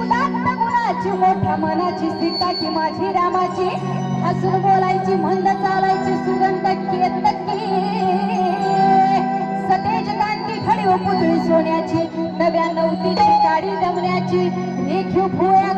मुलांना मोठ्या मनाची सीता की माझी रामाची. हसून बोलायची मंद चालायची सुगंध केत सतेज कांती खडी पुतळी सोन्याची नव्या नवतीची काडी दमण्याची. रेखीव भुया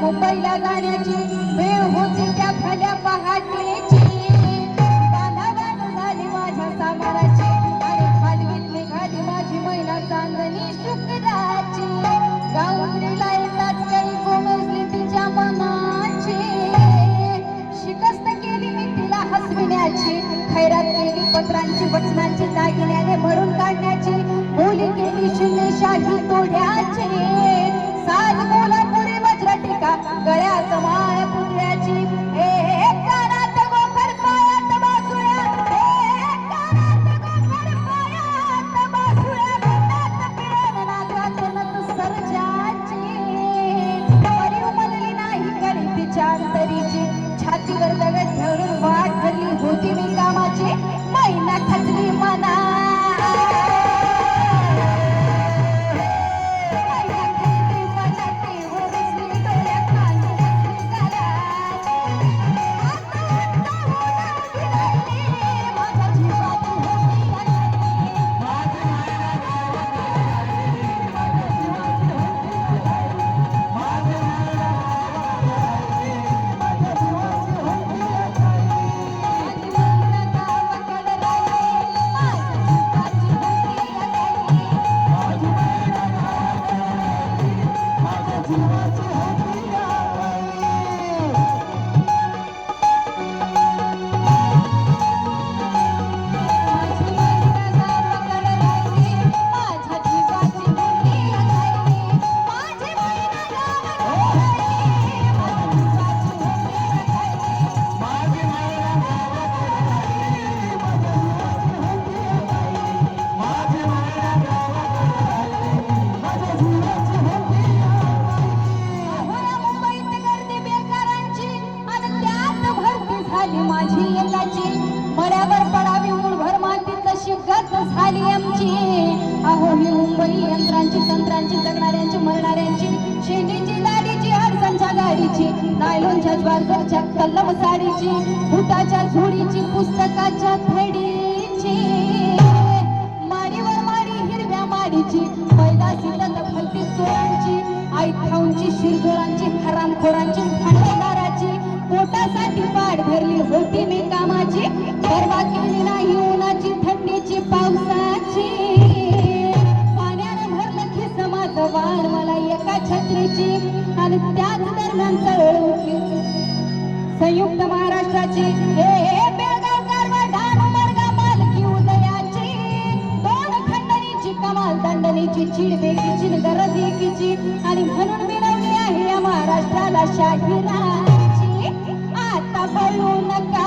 मुंबईला जाण्याची वेळ होती त्या भल्या पहाटे. छातीवर दगड धरून वाट आली आमची. अहो मी मुंबई यंत्रांची तंत्रांची जगणाऱ्यांची मरणाऱ्यांची शेंडीची लाडीची अडचणच्या गाडीची नायलोनच्या ज्वारकरच्या कल्लम साडीची भूताच्या झोडीची पुस्तकाच्या थडीची. माडीवर माडी हिरव्या माडीची पैदासी दखलती चोरांची आई खाऊनची शिरजोरांची हरामखोरांची भांडेदाराची पोटासाठी पाठ धरली होती मी कामाची. गरबा केली नाही उन्हाची पावसाची पाण्यात भरलं खिस माझं वाण मला एका छत्रीची आणि त्याच दरम्यान चळवळ संयुक्त महाराष्ट्राची हे हे बेळगाव कमाल दंडणीची चीड बेगीची गरज एकीची. आणि म्हणून मिळवली आहे या महाराष्ट्राला शाहिराची. आता पळू नका.